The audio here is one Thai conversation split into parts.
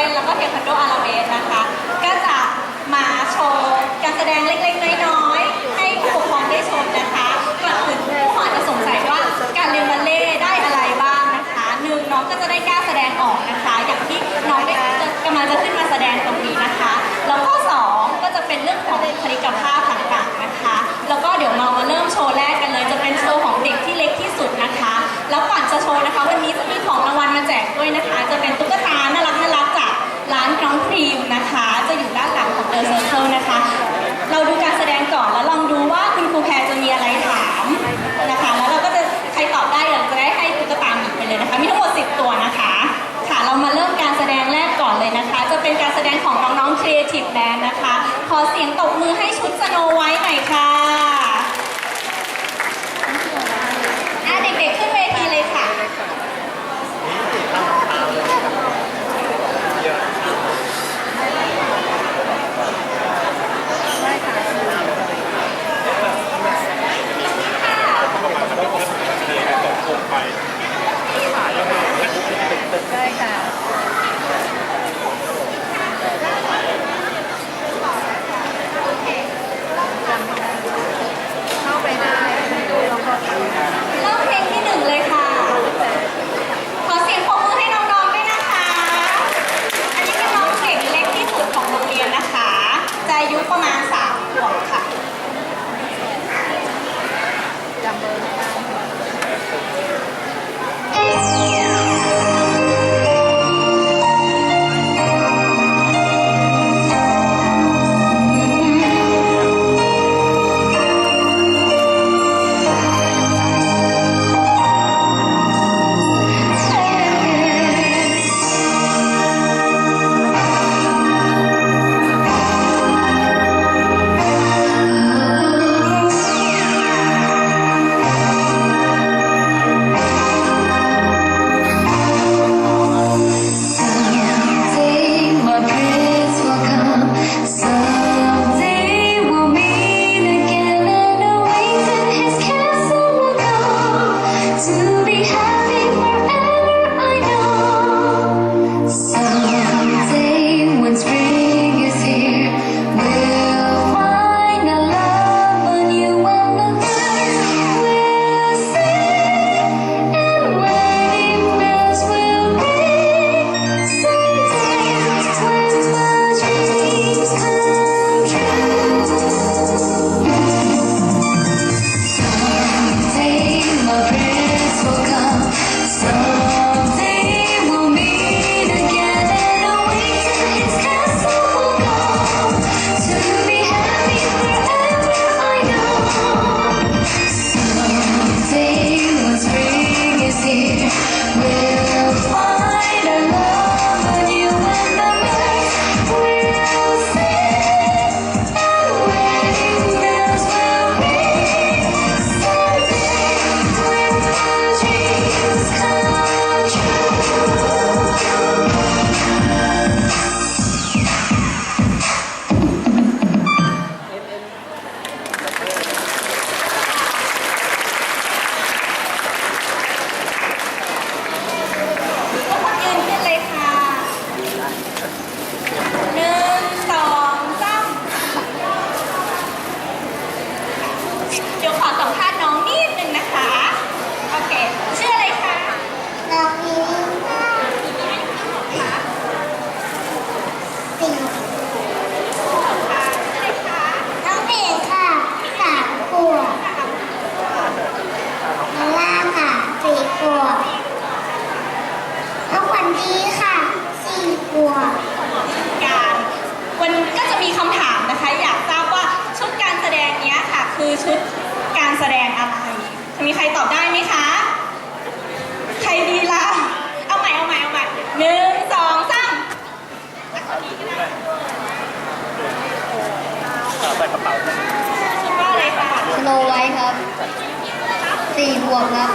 ยแล้วก็เทควันโดอาราเบสนะคะ ก็จะมาโชว์การแสดงเล็กๆ น้อยๆ ให้ผู้ปกครองได้ชมนะคะกลับถึงผู้ปกองจะสงสัยว่าการเรียนบัลเล่ได้อะไรบ้างนะคะหนึ่งน้องก็จะได้กล้าแสดงออกนะคะ อย่างที่น้องได้กำลังจะขึ้นมาแสดงตรงนี้นะคะแล้วก็สองก็จะเป็นเรื่องของบุคลิกภาพต่างๆนะคะ แล้วก็เดี๋ยวเรามาเริ่มโชว์แรกกันเลย จะเป็นโชว์ของเด็กที่เล็กที่สุดนะคะ แล้วก่อนจะโชว์นะคะ วันนี้จะมีของรางวัลมาแจกด้วยนะคะ จะเป็นตุ๊กตา ตบมือให้ชุดสโนไว้หน่อยค่ะ ดีค่ะสี่ขวบการวันก็จะมีคำถามนะคะ อยากทราบว่าชุดการแสดงเนี้ยค่ะ คือชุดการแสดงอะไร มีใครตอบได้ไหมคะ ใครดีล่ะ เอาใหม่เอาใหม่เอาใหม่หนึ่งสองสามใส่กระเป๋าคิดว่าอะไรคะ สโนไวท์ครับสี่ขวบครับ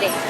Vale.